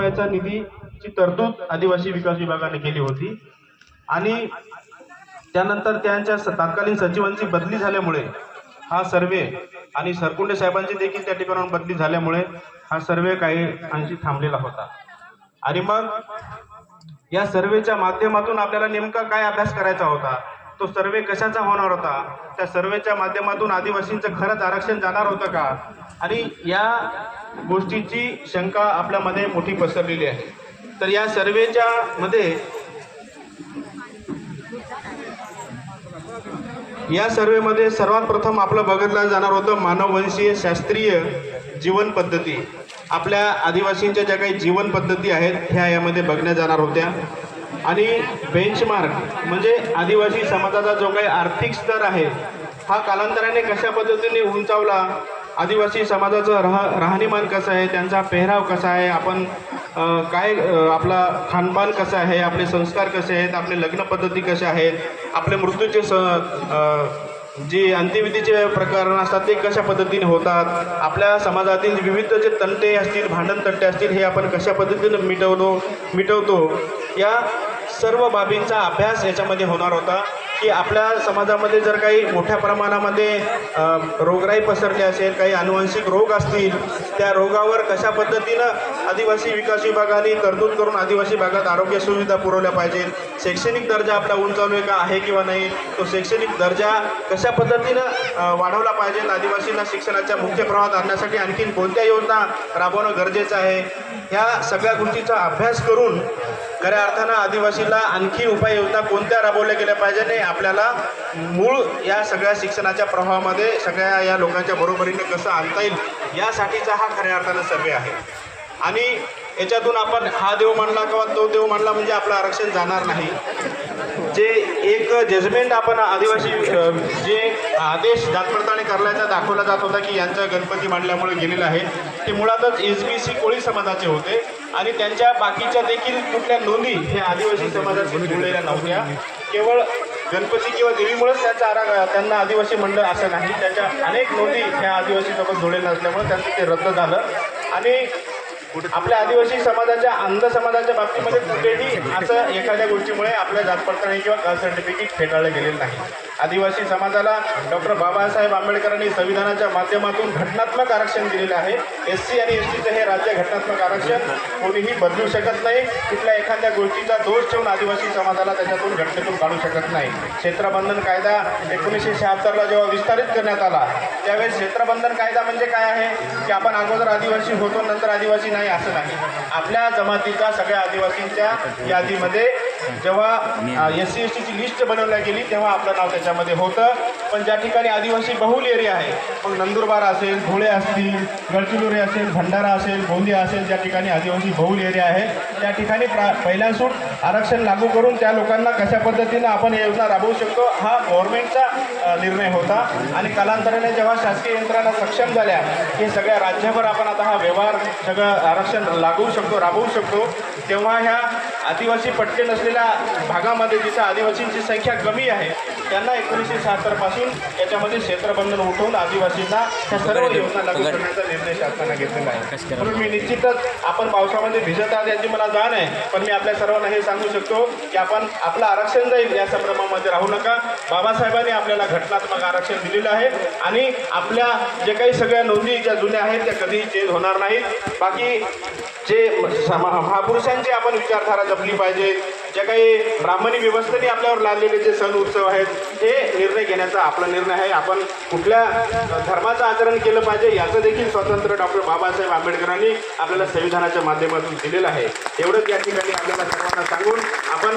रुपयाचा निधीची तरतूद आदिवासी विकास विभागाने केली होती. आणि त्यानंतर त्यांच्या तात्कालीन तत्कालीन सचिवांची बदली झाल्यामुळे हा सर्वे आणि सरकुंडे साहेबांची देखील त्या ठिकाणाहून बदली झाल्यामुळे हा सर्वे काही अंशी थांबलेला होता. आणि मग या सर्वेच्या माध्यमातून आपल्याला नेमका काय अभ्यास करायचा होता? तो सर्वे कशाचा होणार होता? त्या सर्वेच्या माध्यमातून आदिवासींचं खरंच आरक्षण जाणार होतं का? आणि या गोष्टीची शंका आपल्यामध्ये मोठी पसरलेली आहे. तर या सर्वेच्या मध्ये या सर्वेमध्ये सर्वात प्रथम आपलं बघितलं जाणार होतं मानववंशीय शास्त्रीय जीवन पद्धती. आपल्या आदिवासींच्या ज्या काही जीवन पद्धती आहेत ह्या यामध्ये बघण्या जाणार होत्या. आणि बेंचमार्क म्हणजे आदिवासी समाजाचा जो काही आर्थिक स्तर आहे हा कालांतराने कशा पद्धतीने उंचावला? आदिवासी समाजाचं राह राहणीमान कसं आहे? त्यांचा पेहराव कसा आहे? आपण काय आपला खानपान कसं आहे? आपले संस्कार कसे आहेत? आपले लग्न पद्धती कशा आहेत? आपले मृत्यूचे स जे अंत्यविधीचे प्रकरण असतात ते कशा पद्धतीने होतात? आपल्या समाजातील विविध जे तंटे असतील भांडण तंटे असतील हे आपण कशा पद्धतीने मिटवतो मिटवतो? या सर्व बाबींचा अभ्यास याच्यामध्ये होणार होता की आपल्या समाजामध्ये जर काही मोठ्या प्रमाणामध्ये रोगराई पसरली असेल काही अनुवंशिक रोग असतील त्या रोगावर कशा पद्धतीनं आदिवासी विकास विभागाने तरतूद करून आदिवासी भागात आरोग्य सुविधा पुरवल्या पाहिजेत? शैक्षणिक दर्जा आपला उंचावलोय का आहे किंवा नाही? तो शैक्षणिक दर्जा कशा पद्धतीनं वाढवला पाहिजे आदिवासींना शिक्षणाच्या मुख्य प्रवाहात आणण्यासाठी आणखीन कोणत्या योजना राबवणं गरजेचं आहे? ह्या सगळ्या गोष्टीचा अभ्यास करून खऱ्या अर्थानं आदिवासीला आणखी उपाययोजना कोणत्या राबवल्या गेल्या पाहिजे आणि आपल्याला मूळ या सगळ्या शिक्षणाच्या प्रभावामध्ये सगळ्या या लोकांच्या बरोबरीने कसं आणता येईल यासाठीचा हा खऱ्या अर्थानं सर्वे आहे. आणि याच्यातून आपण हा देव मानला किंवा तो देव मानला म्हणजे आपलं आरक्षण जाणार नाही. जे एक जजमेंट आपण आदिवासी जे आदेश जातपडताळणी करायचा दाखवला जात होता की यांचा गणपती मांडल्यामुळे गेलेला आहे ते मुळातच एस बी सी कोळी समाजाचे होते आणि त्यांच्या बाकीच्या देखील कुठल्या नोंदी हे आदिवासी समाजाशी जुळलेल्या नव्हत्या. केवळ गणपती किंवा देवीमुळेच त्यांचा आरा त्यांना आदिवासी मंडळ असं नाही त्यांच्या अनेक नोंदी ह्या आदिवासी सोबत जुळलेल्या नसल्यामुळे त्यांचं ते रद्द झालं. आणि आपल्या आदिवासी समाजाच्या अंध समाजाच्या बाबतीमध्ये कुठेही असं एखाद्या गोष्टीमुळे आपल्या जात किंवा कास्ट सर्टिफिकेट फेटाळलं गेलेलं नाही. आदिवासी समाजाला डॉक्टर बाबासाहेब आंबेडकरांनी संविधानाच्या माध्यमातून घटनात्मक आरक्षण दिलेलं आहे. एस सी आणि एस टीचं हे राज्य घटनात्मक आरक्षण कोणीही बदलू शकत नाही. कुठल्या एखाद्या गोष्टीचा दोष ठेवून आदिवासी समाजाला त्याच्यातून घटनेतून काढू शकत नाही. क्षेत्रबंधन कायदा एकोणीसशे शहात्तरला जेव्हा विस्तारित करण्यात आला त्यावेळेस क्षेत्रबंधन कायदा म्हणजे काय आहे? की आपण अगोदर आदिवासी होतो नंतर आदिवासी नाही नाही असं नाही. आपल्या जमातीच्या सगळ्या आदिवासींच्या यादीमध्ये जेव्हा एस सी एस टीची लिस्ट बनवल्या गेली तेव्हा आपलं नाव त्याच्यामध्ये होतं. पण ज्या ठिकाणी आदिवासी बहुल एरिया आहे मग नंदुरबार असेल धुळे असतील गडचिरोली असेल भंडारा असेल गोंदिया असेल ज्या ठिकाणी आदिवासी बहुल एरिया आहे त्या ठिकाणी प्रा पहिल्या सूट आरक्षण लागू करून त्या लोकांना कशा पद्धतीनं आपण ही योजना राबवू शकतो हा गव्हर्नमेंटचा निर्णय होता. आणि कालांतराने जेव्हा शासकीय यंत्रणा सक्षम झाल्या की सगळ्या राज्यभर आपण आता हा व्यवहार सगळं आरक्षण लागवू शकतो राबवू शकतो तेव्हा ह्या आदिवासी पट्टे नसलेल्या भागामध्ये जिथं आदिवासींची संख्या कमी आहे त्यांना एकोणीसशे शहात्तरपासून याच्यामध्ये क्षेत्रबंधन उठवून आदिवासींना ह्या सर्व योजना लागू करण्याचा निर्णय शासनाने घेतलेला आहे. म्हणून मी निश्चितच आपण पावसामध्ये भिजत आहात याची मला जाण आहे पण मी आपल्या सर्वांना हे सांगू शकतो की आपण आपलं आरक्षण जाईल या संभ्रमामध्ये राहू नका. बाबासाहेबांनी आपल्याला घटनात्मक आरक्षण दिलेलं आहे आणि आपल्या जे काही सगळ्या नोंदी ज्या जुन्या आहेत त्या कधीही चेंज होणार नाहीत. बाकी जे महापुरुषांची आपण विचारधारा जपली पाहिजे ज्या काही ब्राह्मणी व्यवस्थेने आपल्यावर लादलेले जे सण उत्सव आहेत हे निर्णय घेण्याचा आपला निर्णय आहे. आपण कुठल्या धर्माचं आचरण केलं पाहिजे याचं देखील स्वातंत्र्य डॉक्टर बाबासाहेब आंबेडकरांनी आपल्याला संविधानाच्या माध्यमातून दिलेलं आहे. एवढंच या ठिकाणी आपल्याला सर्वांना सांगून आपण